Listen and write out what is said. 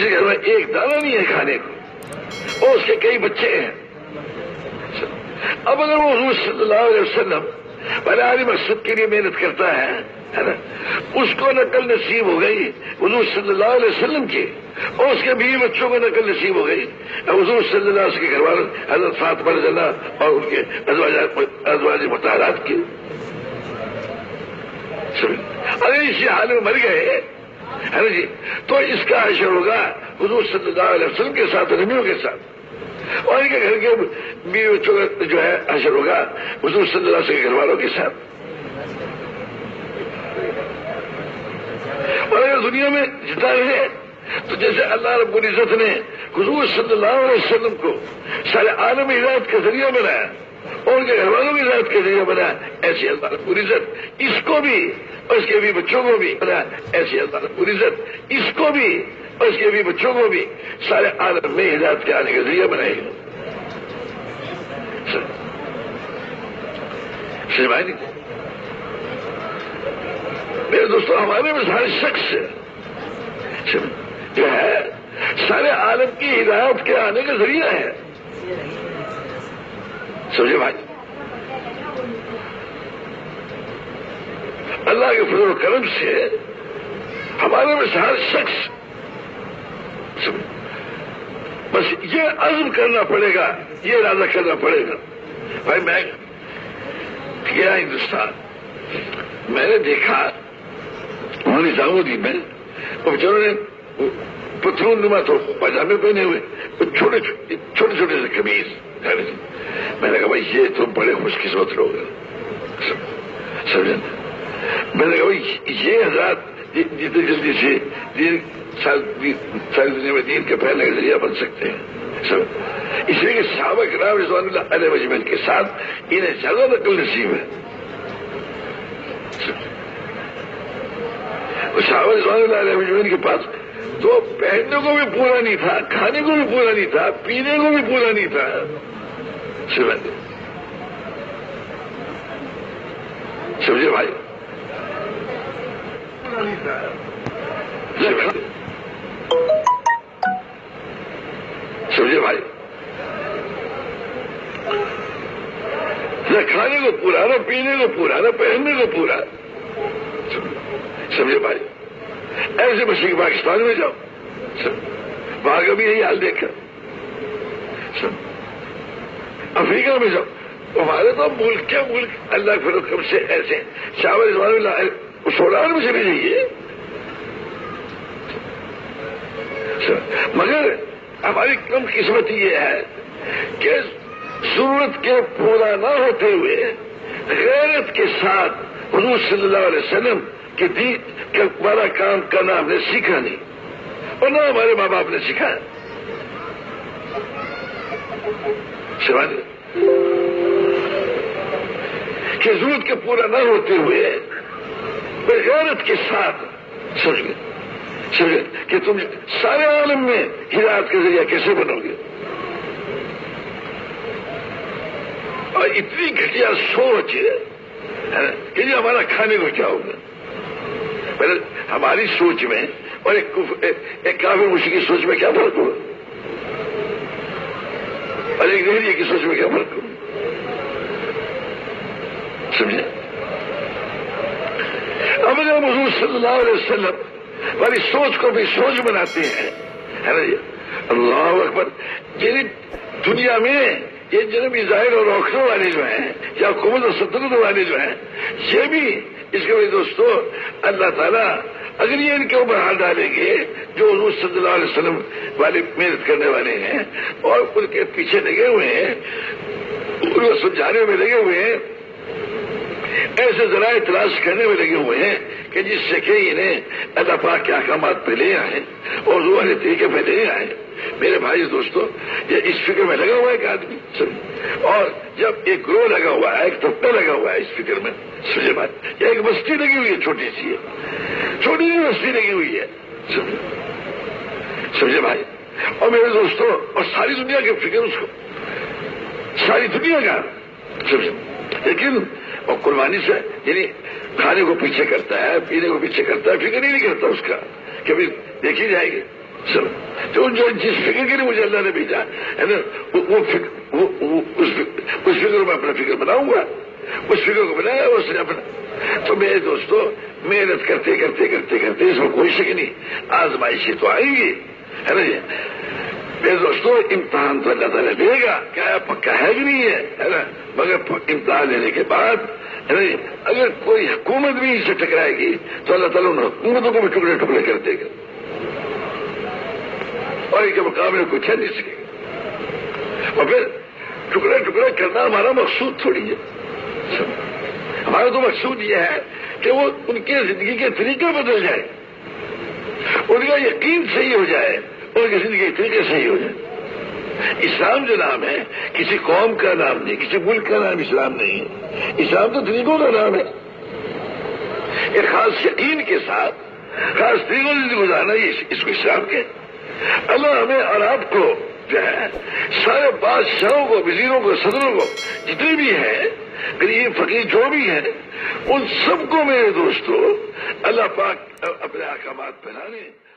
جس کے گھر میں ایک دانہ نہیں ہے کھانے کو۔ اور اس کے کئی بچے ہیں۔ اب اگر وہ حضور صلی اللہ علیہ وسلم بلالی مقصد کے لیے محنت کرتا ہے نا؟ اس کو نقل نصیب ہو گئی حضور صلی اللہ علیہ وسلم کی، اور اس کے بیوی بچوں کو نقل نصیب ہو گئی۔ حضور صلی اللہ علیہ وسلم کے گھر والوں، حضرت فاطمہ رضی اللہ اور ان کے ازواج مطالعات کی۔ اگر اسی حال میں مر گئے۔ ہے جی؟ تو اس کا حشر ہوگا حضور صلی اللہ علیہ وسلم کے ساتھ رمیوں کے ساتھ۔ اور ان کے گھر کے بیوی بچوں کا جو ہے حشر ہوگا حضور صلی اللہ علیہ وسلم کے گھر والوں کے ساتھ۔ اور اگر دنیا میں جتا رہے تو جیسے اللہ رب العزت نے حضور صلی اللہ علیہ وسلم کو سارے عالم ہدایت کا ذریعہ بنایا، اور ان کے گھر والوں کی ہدایت کا ذریعہ بنایا ایسی اللہ رب العزت اس کو بھی اور اس کے بھی بچوں کو بھی ایسی اللہ رب العزت اس کو بھی اور اس کے بھی بچوں کو بھی۔ سارے عالم میں ہدایت کے آنے کا ذریعہ بنائے گا میرے دوستوں ہمارے میں سارے شخص جو ہے، سارے عالم کی ہدایت کے آنے کا ذریعہ ہے۔ سمجھے بھائی۔ اللہ کے فضل و کرم سے ہمارے میں ہر شخص بس یہ عزم کرنا پڑے گا، یہ ارادہ کرنا پڑے گا۔ بھائی، میں گیا ہندوستان۔ میں نے دیکھا وہاں نظامودی میں، وہ بچاروں نے پتھروں نما تو پاجامے پہنے ہوئے چھوٹے چھوٹے چھوٹے سے قمیض۔ میں نے کہا، بھائی، یہ تو بڑے خوش قسمت لوگ سمجھے میں نے کہا بھائی یہ حضرات جتنے جلدی سے دین ساری دنیا میں دین کے پھیلنے کا ذریعہ بن سکتے ہیں۔ اس لیے کہ صحابہ کرام رضوان اللہ علیہ مجمن کے ساتھ انہیں زیادہ نقل نصیب ہے۔ صحابہ رضوان اللہ علیہ مجمن کے پاس تو پہننے کو بھی پورا نہیں تھا، کھانے کو بھی پورا نہیں تھا، پینے کو بھی پورا نہیں تھا۔ سمجھے بھائی؟ سمجھے بھائی؟ نہ کھانے کو پورا نہ پینے کو پورا نہ پہننے کو پورا سمجھے بھائی؟ ایسے مشرق پاکستان میں جاؤ۔ وہاں کا بھی یہی حال دیکھا۔ افریقہ میں جاؤ۔ ہمارے تو ملک کے ملک اللہ کے حکم سے ایسے شاور رضوان اللہ سولان میں چلی جائیے مگر ہماری کم قسمت یہ ہے کہ ضرورت کے پورا نہ ہوتے ہوئے غیرت کے ساتھ حضور صلی اللہ علیہ وسلم کے دین کا بڑا کام کرنا ہم نے سیکھا نہیں، اور نہ ہمارے ماں باپ نے سکھایا سوال کہ ضرورت کے پورا نہ ہوتے ہوئے غیرت کے ساتھ، سمجھ گئے؟ کہ تم سارے عالم میں ہدایت کا ذریعہ کیسے بنو گے؟ اور اتنی گھٹیا سوچ کہ یہ ہمارا کھانے کو کیا ہوگا؟ ہماری سوچ میں اور ایک ایک کافی مشکل کی سوچ میں کیا فرق ہوگا اور ایک دہلی کی سوچ میں کیا فرق ہوگا سمجھے؟ اب اگر حضور صلی اللہ علیہ وسلم ہماری سوچ کو بھی سوچ بناتے ہیں۔ ہے نا جی؟ اللہ اکبر۔ یعنی دنیا میں یہ جنبی ظاہر اور روکنے والے جو ہیں، یا حکومت اور سلطنت والے جو ہیں، یہ بھی اس کے بھائی دوستو، اللہ تعالیٰ اگر یہ ان کے اوپر ہاتھ ڈالیں گے، جو حضور صلی اللہ علیہ وسلم والے محنت کرنے والے ہیں، اور ان کے پیچھے لگے ہوئے ہیں، ان کو سمجھانے میں لگے ہوئے ہیں، ایسے ذرائع تلاش کرنے میں لگے ہوئے ہیں کہ جس سے کہ انہیں اللہ پاک کے احکامات پہ لے آئے اور وہ والے طریقے پہ لے آئے۔ میرے بھائی دوستوں یہ اس فکر میں لگا ہوا ہے ایک آدمی اور جب ایک گروہ لگا ہوا ہے، ایک طبقہ لگا ہوا ہے اس فکر میں سمجھے بات۔ یا ایک بستی لگی ہوئی ہے، چھوٹی سی ہے۔ چھوٹی سی بستی لگی ہوئی ہے سمجھے بھائی اور میرے دوستوں اور ساری دنیا کے فکر اس کو، ساری دنیا کا سمجھے لیکن اور قربانی سے یعنی کھانے کو پیچھے کرتا ہے، پینے کو پیچھے کرتا ہے، فکر ہی نہیں کرتا اس کا کبھی دیکھی جائے گی۔ سب جو جو جس فکر کے لیے مجھے اللہ نے بھیجا، ہے نا، وہ وہ فکر، وہ وہ اس فکر اس فکر میں اپنا فکر بناؤں گا۔ اس فکر کو بنایا، اس نے اپنا۔ تو میرے دوستو، محنت کرتے کرتے کرتے کرتے اس میں کوئی شک نہیں آزمائشی تو آئیں گی، ہے نا جی؟ جی میرے دوستو امتحان تو اللہ تعالیٰ دے گا۔ کیا پکا ہے کہ نہیں ہے؟ نا؟ مگر امتحان لینے کے بعد اگر کوئی حکومت بھی اس سے ٹکرائے گی، تو اللہ تعالیٰ ان حکومتوں کو بھی ٹکڑے ٹکڑے کر دے گا۔ اور ان کے مقابلے کچھ ہے نہیں سکے اور پھر ٹکڑے ٹکڑے کرنا ہمارا مقصود تھوڑی ہے۔ ہمارا تو مقصود یہ ہے کہ وہ ان کے زندگی کے طریقے بدل جائے۔ ان کا یقین صحیح ہو جائے۔ اور ان کی زندگی کے طریقے صحیح ہو جائے۔ اسلام جو نام ہے، کسی قوم کا نام نہیں، کسی ملک کا نام اسلام نہیں ہے۔ اسلام تو طریقوں کا نام ہے۔ ایک خاص یقین کے ساتھ، خاص طریقوں سے گزارنا یہ اس کو اسلام کے۔ اللہ ہمیں اور آپ کو جو ہے، سارے بادشاہوں کو، وزیروں کو، صدروں کو جتنے بھی ہیں، غریب، فقیر، جو بھی ہیں، ان سب کو میرے دوستوں اللہ پاک اپنے احکامات پہنانے